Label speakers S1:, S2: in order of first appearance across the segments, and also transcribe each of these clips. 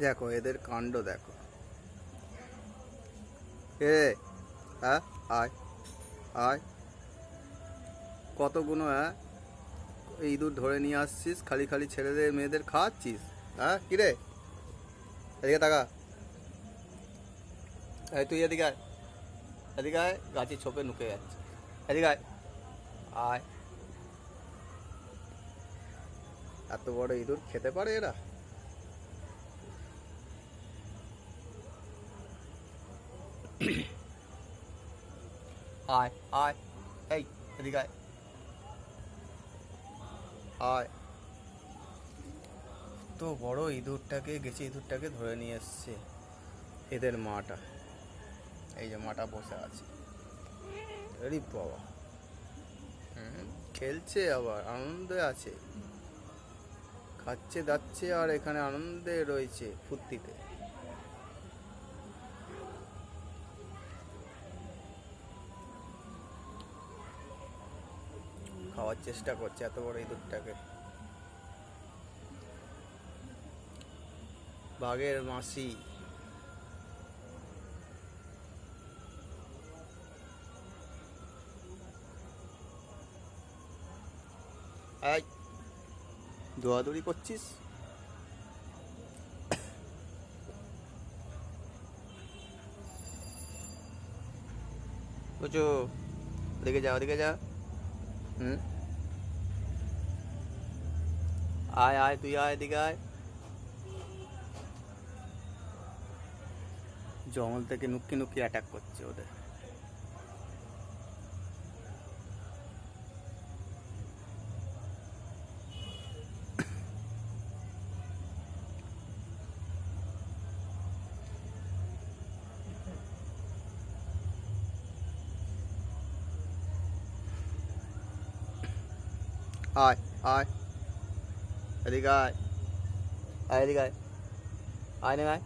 S1: দেখো, এদের কাণ্ড দেখো। এ হ্যাঁ আয় আয়। কতগুলো হ্যাঁ ইঁদুর ধরে নিয়ে আসছিস, খালি খালি ছেলেদের মেয়েদের খাওয়াচ্ছিস হ্যাঁ কিরে? এদিকে টাকা এই, তুই এদিকে আয়। এদিকে আয়, গাছে ছোপে নুকে যাচ্ছে। এদিকে আয়। আয়। এত বড় ইঁদুর খেতে পারে এরা? আয় আয় এই এদিকে আয় আয় তো বড় ইঁদুরটাকে, গেছে ইঁদুরটাকে ধরে নিয়ে এসছে এদের মাটা। এই যে মাটা বসে আছে। আরে বাবা। খেলছে আবার, আনন্দে আছে। খাচ্ছে, দাচ্ছে, আর এখানে আনন্দে রয়েছে ফুর্তিতে। খাওয়ার চেষ্টা করছে এত বড় ইঁদুরটাকে বাঘের মাসি। দৌড়াদৌড়ি করছিস? বুঝো ওদিকে যা ওদিকে যা। হুম? আয় আয় তুই আয় এদিকে আয় জঙ্গল থেকে নুক্কি নুক্কি অ্যাটাক করছে ওদের। আয় আয় আয় আয় এদিকে আয় আয় আয়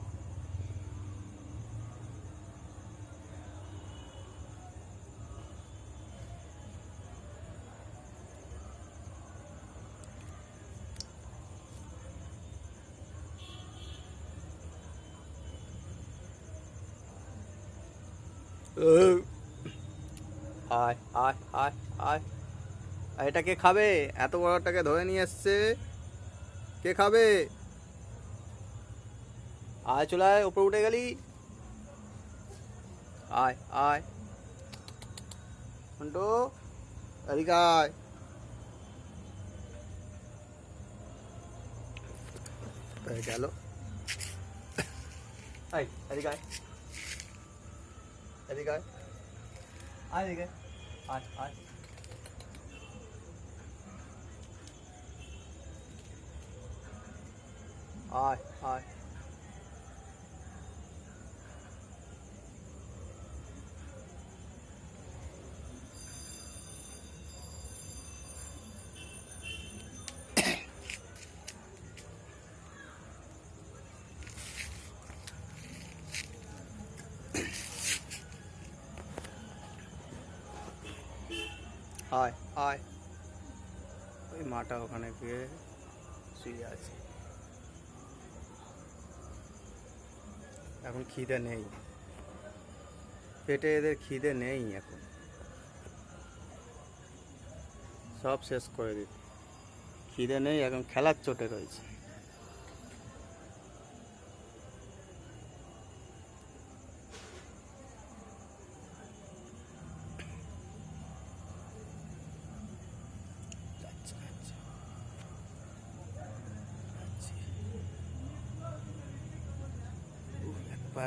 S1: আয় আয় আয় আয় আর এটা কে খাবে? এত বড়টাকে ধরে নিয়ে এসছে। কে খাবে আয় চলে আয় ওপরে উঠে গেলি আয় আয় মন্টু এদিকে আয় এই গেল এই এদিকে আয় এদিকে আয় আয় এদিকে আয় আয় আয় আয় আয় আয় ওই মাটা ওখানে গিয়ে শুয়ে আছে। এখন খিদে নেই। পেটে এদের খিদে নেই এখন। সব শেষ করে দিত। খিদে নেই, এখন খেলার চোটে রয়েছে।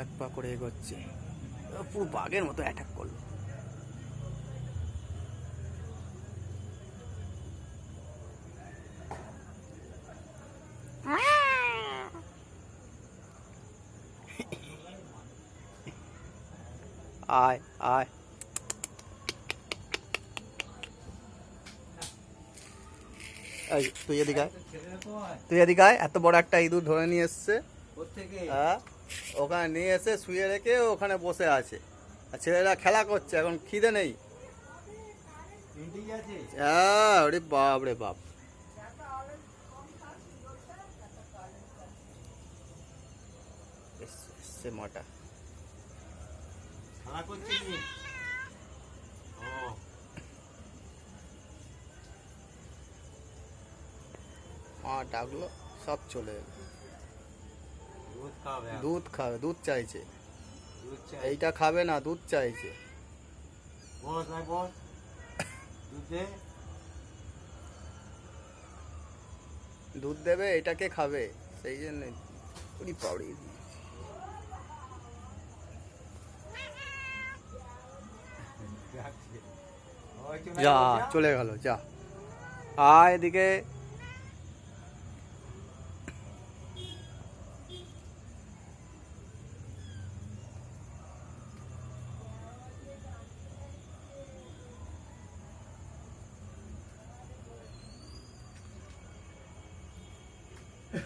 S1: এক পা করে এগোচ্ছে। পুরো বাঘের মতো অ্যাটাক করল। আয় আয়। তুই এদিকে তুই এদিকে এত বড় একটা ইঁদুর ধরে নিয়ে এসছে। হ্যাঁ? ওখানে নিয়ে এসে শুয়ে রেখে ওখানে বসে আছে। আর ছেলেরা খেলা করছে এখন খিদে নেই। হ্যাঁ ওরে বাপ রে বাপ। মাটা?
S2: ও।
S1: মা ডাকলো সব চলে এলো।
S2: দুধ খাবে
S1: দুধ খাবে দুধ চাইছে। এইটা খাবে না দুধ চাইছে।
S2: দুধ?
S1: দেবে এটাকে খাবে। সেই জন্য পুরি পাউড়ি যা। চলে গেল যা। আয় এদিকে।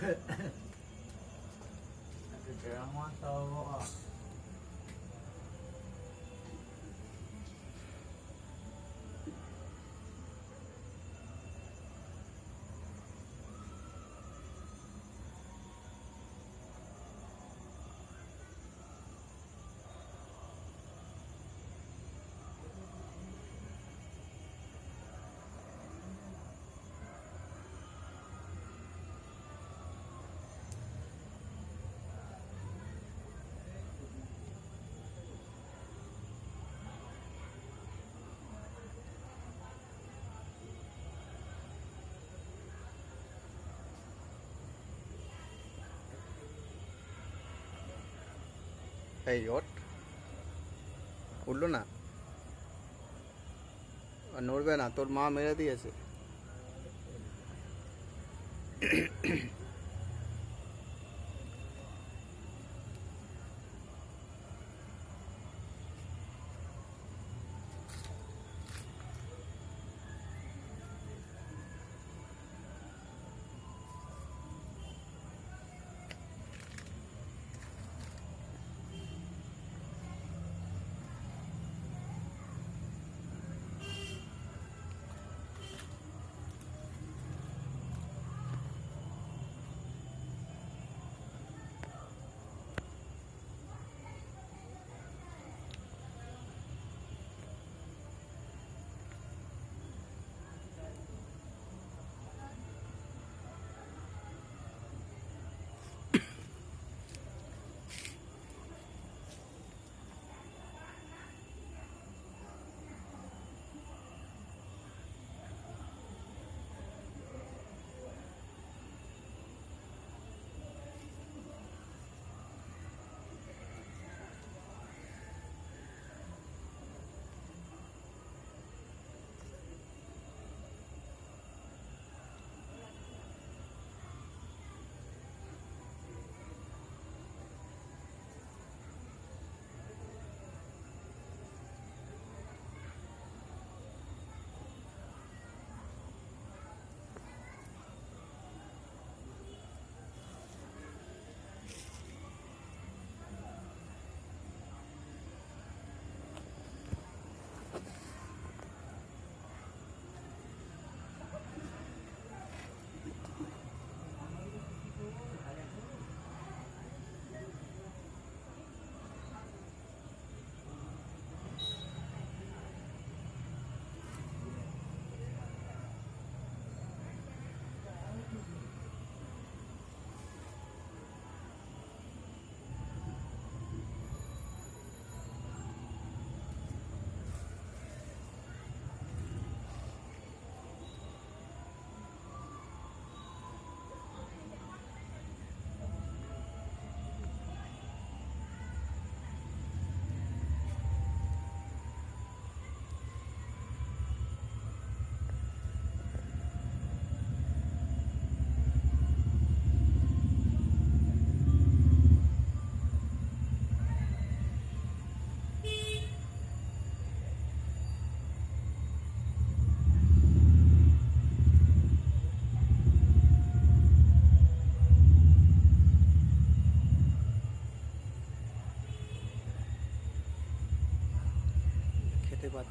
S2: Nagkakirang mga tao ako.
S1: এই ওট উঠল না? নড়বে না তোর মা মেরে দিয়েছে।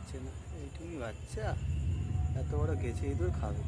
S1: পাচ্ছে না? এইটুকুই বাচ্চা? এত বড় গেছে ইঁদুর খাবে।